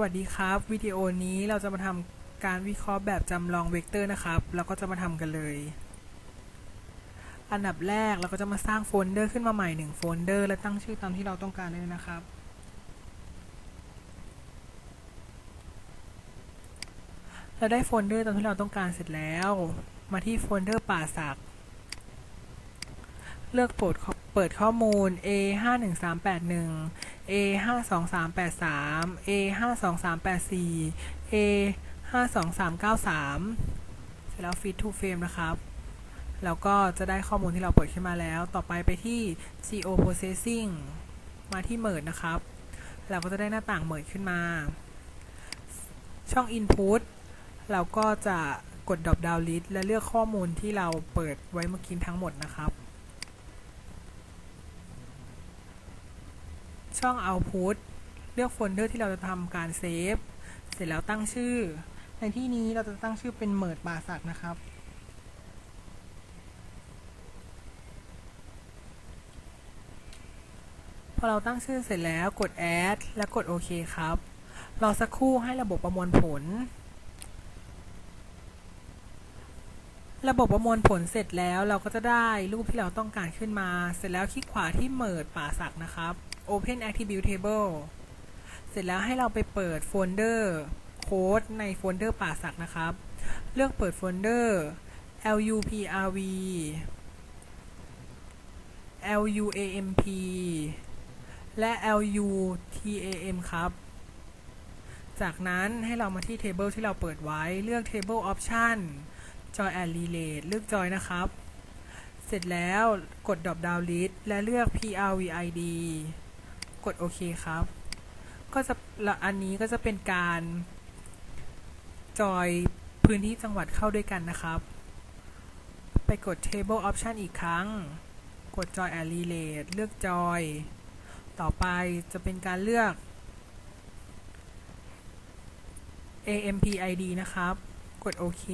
วัสดีครับ วิดีโอนี้เราจะมาทำการวิเคราะห์แบบจำลองเวกเตอร์นะครับแล้วก็จะมาทำกันเลย อันดับแรกเราก็จะมาสร้างโฟลเดอร์ขึ้นมาใหม่หนึ่งโฟลเดอร์และตั้งชื่อตามที่เราต้องการเลยนะครับ เราได้โฟลเดอร์ตามที่เราต้องการเสร็จแล้ว มาที่โฟลเดอร์ป่าสักเลือกเปิด เปิดข้อมูล A 5 1 3 8 1 A 5 2 3 8 3 A 5 2 3 8 4 A 5 2 3 9 3 เสร็จแล้ว Fit to Frame นะครับ แล้วก็จะได้ข้อมูลที่เราเปิดขึ้นมาแล้ว ต่อไปไปที่ Geo Processing มาที่ Merge นะครับ เราก็จะได้หน้าต่าง Merge ขึ้นมา ช่อง Input เราก็จะกด Drop Down List และเลือกข้อมูลที่เราเปิดไว้เมื่อกี้ทั้งหมดนะครับ ช่อง Output เลือกโฟลเดอร์ที่เราจะทำการเซฟ เสร็จแล้วตั้งชื่อ ในที่นี้เราจะตั้งชื่อเป็นเมิดป่าสักนะครับ พอเราตั้งชื่อเสร็จแล้วกด add และกดโอเคครับ รอสักครู่ให้ระบบประมวลผล ระบบประมวลผลเสร็จแล้วเราก็จะได้รูปที่เราต้องการขึ้นมา เสร็จแล้วคลิกขวาที่เมิดป่าสักนะครับ Open Attribute Table เสร็จแล้วให้เราไปเปิดโฟลเดอร์โค้ดในโฟลเดอร์ป่าสักนะครับ เลือกเปิดโฟลเดอร์ luprv luamp และ lutam ครับ จากนั้นให้เรามาที่ Table ที่เราเปิดไว้ เลือก Table Option Joy and Relate เลือก Joy นะครับ เสร็จแล้วกด Drop Down List และเลือก prvid กดโอเคครับ ก็จะอันนี้ก็จะเป็นการจอยพื้นที่จังหวัดเข้าด้วยกันนะครับ ไปกด Table Option อีกครั้ง กด Joy and Relate เลือก Joy ต่อไปจะเป็นการเลือก AMPID นะครับ กดโอเค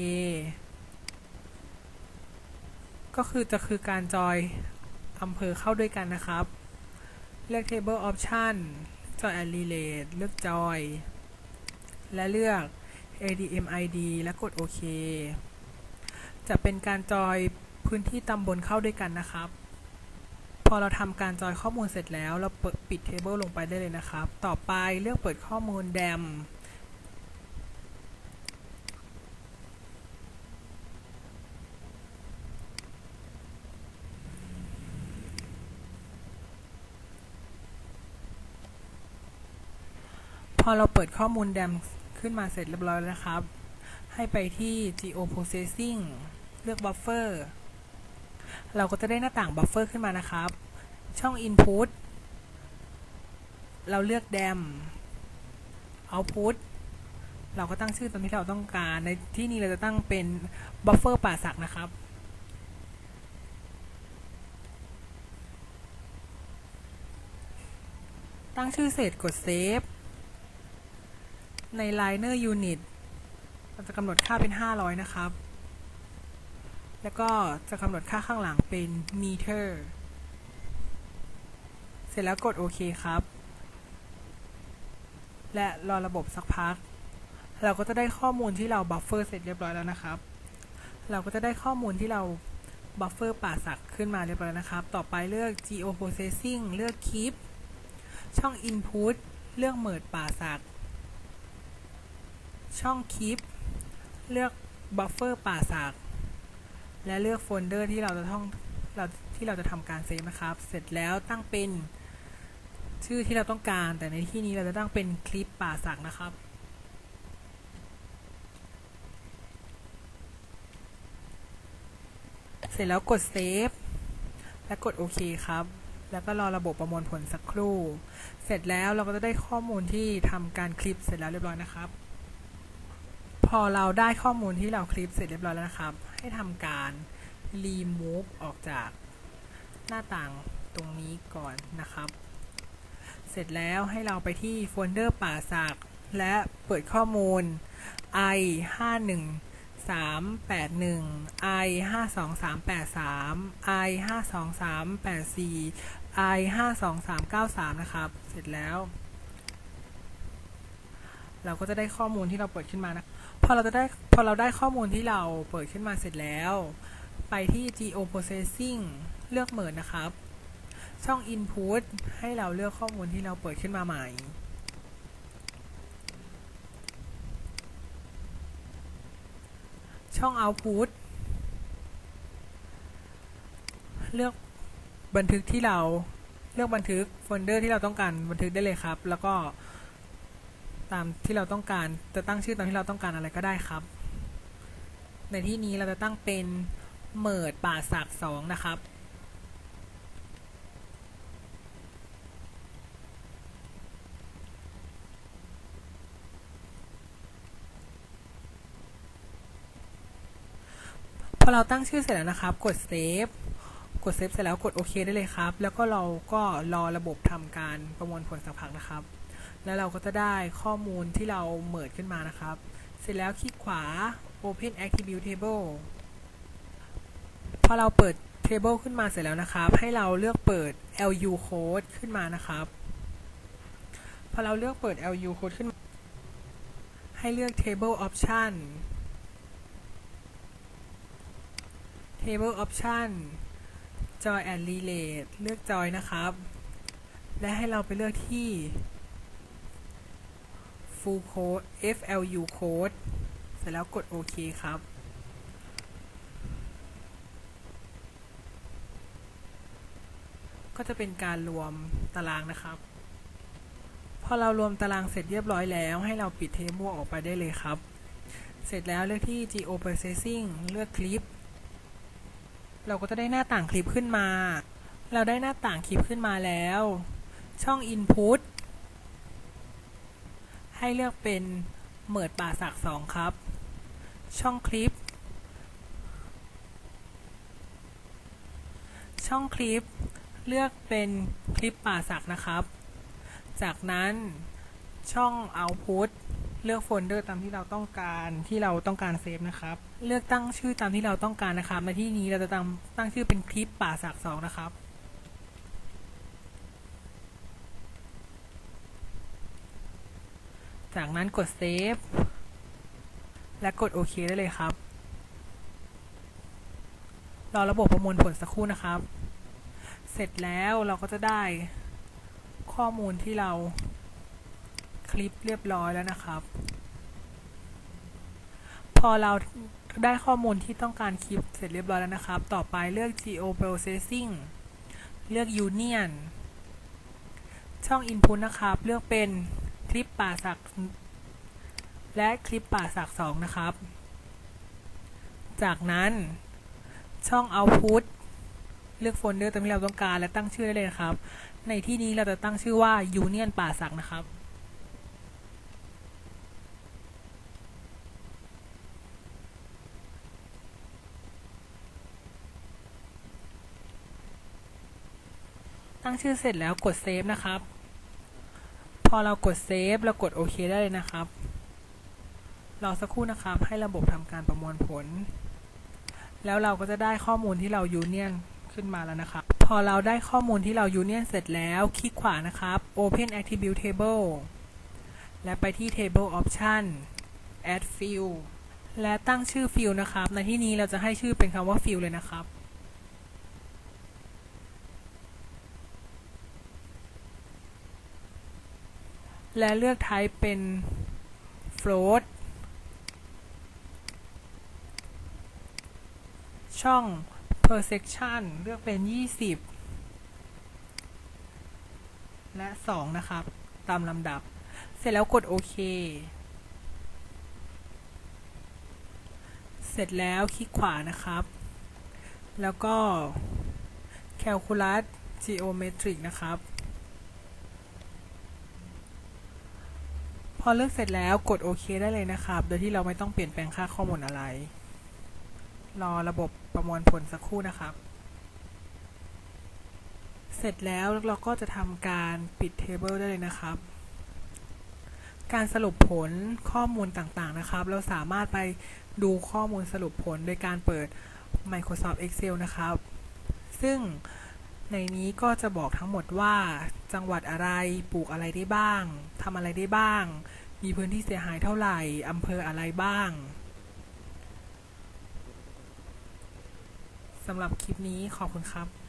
ก็คือจะคือการจอยอำเภอเข้าด้วยกันนะครับ เลือก Table Option Joy and Relate เลือก Joy และเลือก ADM ID และกดโอเค จะเป็นการจอยพื้นที่ตำบลเข้าด้วยกันนะครับ พอเราทำการจอยข้อมูลเสร็จแล้ว เราเปิดปิด Table ลงไปได้เลยนะครับ ต่อไปเลือกเปิดข้อมูล DAM พอเราเปิดข้อมูล DAM ขึ้นมาเสร็จเรียบร้อยแล้วครับ ให้ไปที่ Geo Processing เลือก Buffer เราก็จะได้หน้าต่าง Buffer ขึ้นมานะครับ ช่อง Input เราเลือก DAM Output เราก็ตั้งชื่อตามที่เราต้องการ ในที่นี้เราจะตั้งเป็น Buffer ป่าสักนะครับตั้งชื่อเสร็จกด Save ใน liner unit เราจะกำหนดค่าเป็น 500 นะครับ แล้วก็จะกำหนดค่าข้างหลังเป็น meter เสร็จแล้วกดโอเคครับ และรอระบบสักพัก เราก็จะได้ข้อมูลที่เราบัฟเฟอร์เสร็จเรียบร้อยแล้วนะครับ เราก็จะได้ข้อมูลที่เราบัฟเฟอร์ป่าสักขึ้นมาเรียบร้อยนะครับ ต่อไปเลือก geo processing เลือก keep ช่อง input เลือก merge ป่าสัก ช่อง Keep เลือก Buffer ป่าสักและเลือกโฟลเดอร์ที่เราจะต้องเราที่เราจะทำการเซฟนะครับ เสร็จแล้วตั้งเป็นชื่อที่เราต้องการ แต่ในที่นี้เราจะตั้งเป็นคลิปป่าสักนะครับ เสร็จแล้วกดเซฟและกดโอเคครับ แล้วก็รอระบบประมวลผลสักครู่ เสร็จแล้วเราก็จะได้ข้อมูลที่ทำการคลิปเสร็จแล้วเรียบร้อยนะครับ พอเราได้ข้อมูลที่เราคลิปเสร็จเรียบร้อยแล้วนะครับ ให้ทำการ remove ออกจากหน้าต่างตรงนี้ก่อนนะครับ เสร็จแล้วให้เราไปที่โฟลเดอร์ป่าสักและเปิดข้อมูล i 5 1 3 8 1 i 5 2 3 8 3 i 5 2 3 8 4 i 5 2 3 9 3 นะครับ เสร็จแล้ว เราก็จะได้ข้อมูลที่เราเปิดขึ้นมานะ พอเราจะได้พอเราได้ข้อมูลที่เราเปิดขึ้นมาเสร็จแล้ว ไปที่ geo processing เลือก merge นะครับ ช่อง input ให้เราเลือกข้อมูลที่เราเปิดขึ้นมาใหม่ช่อง output เลือกบันทึกที่เราเลือกบันทึกโฟลเดอร์ที่เราต้องการบันทึกได้เลยครับ แล้วก็ ตามที่เราต้องการ จะตั้งชื่อตามที่เราต้องการอะไรก็ได้ครับ ในที่นี้เราจะตั้งเป็นเมิดป่าสักสองนะครับ พอเราตั้งชื่อเสร็จแล้วนะครับ กดเซฟกดเซฟเสร็จแล้วกดโอเคได้เลยครับ แล้วก็เราก็รอระบบทำการประมวลผลสักพักนะครับ แล้วเราก็จะได้ข้อมูลที่เราเมิดขึ้นมานะครับ เสร็จแล้วคลิกขวา Open Attribute Table พอเราเปิด Table ขึ้นมาเสร็จแล้วนะครับ ให้เราเลือกเปิด LU Code ขึ้นมานะครับ พอเราเลือกเปิด LU Code ขึ้น ให้เลือก Table Option Table Option Joy and Relate เลือก Joy นะครับ และให้เราไปเลือกที่ full code FLU code เสร็จแล้วกดโอเคครับ ก็จะเป็นการรวมตารางนะครับ พอเรารวมตารางเสร็จเรียบร้อยแล้ว ให้เราปิดเทม b ออกไปได้เลยครับ เสร็จแล้วเลือกที่ Geo Processing เลือกคลิป เราก็จะได้หน้าต่างคลิปขึ้นมา เราได้หน้าต่างคลิปขึ้นมาแล้ว ช่อง Input ให้เลือกเป็นเหมิดป่าสักสองครับ ช่องคลิป ช่องคลิป เลือกเป็นคลิปป่าสักนะครับ จากนั้นช่อง Output เลือกโฟลเดอร์ตามที่เราต้องการที่เราต้องการเซฟนะครับ เลือกตั้งชื่อตามที่เราต้องการนะครับในที่นี้เราจะตั้งตั้งชื่อเป็นคลิปป่าสักสองนะครับ จากนั้นกดเซฟและกดโอเคได้เลยครับ รอระบบประมวลผลสักครู่นะครับ เสร็จแล้วเราก็จะได้ข้อมูลที่เราคลิปเรียบร้อยแล้วนะครับ พอเราได้ข้อมูลที่ต้องการคลิปเสร็จเรียบร้อยแล้วนะครับ ต่อไปเลือก geo processing เลือก union ช่อง input นะครับ เลือกเป็น คลิปป่าสักและคลิปป่าสักสองนะครับ จากนั้นช่อง output เลือกโฟลเดอร์ตามที่เราต้องการและตั้งชื่อได้เลยนะครับ ในที่นี้เราจะตั้งชื่อว่า union ป่าสักนะครับ ตั้งชื่อเสร็จแล้วกดเซฟนะครับ พอเรากดเซฟเรากดโอเคได้เลยนะครับรอสักครู่นะครับ ให้ระบบทำการประมวลผล แล้วเราก็จะได้ข้อมูลที่เรายูเนียนขึ้นมาแล้วนะครับ พอเราได้ข้อมูลที่เรายูเนียนเสร็จแล้ว คลิกขวานะครับ Open Attribute Table และไปที่ Table Option Add Field และตั้งชื่อ Field นะครับ ในที่นี้เราจะให้ชื่อเป็นคำว่า Field เลยนะครับ และเลือก type เป็น float ช่อง per section เลือกเป็น 20 และ 2 นะครับ ตามลำดับ เสร็จแล้วกดโอเค เสร็จแล้วคลิกขวานะครับ แล้วก็ calculate geometric นะครับ พอเลือกเสร็จแล้วกดโอเคได้เลยนะครับ โดยที่เราไม่ต้องเปลี่ยนแปลงค่าข้อมูลอะไร รอระบบประมวลผลสักครู่นะครับ เสร็จแล้วเราก็จะทำการปิดเทเบิลได้เลยนะครับ การสรุปผลข้อมูลต่างๆนะครับ เราสามารถไปดูข้อมูลสรุปผลโดยการเปิด Microsoft Excel นะครับ ซึ่ง ในนี้ก็จะบอกทั้งหมดว่า จังหวัดอะไรปลูกอะไรได้บ้างทำอะไรได้บ้าง มีพื้นที่เสียหายเท่าไหร่อำเภออะไรบ้างสำหรับคลิปนี้ขอบคุณครับ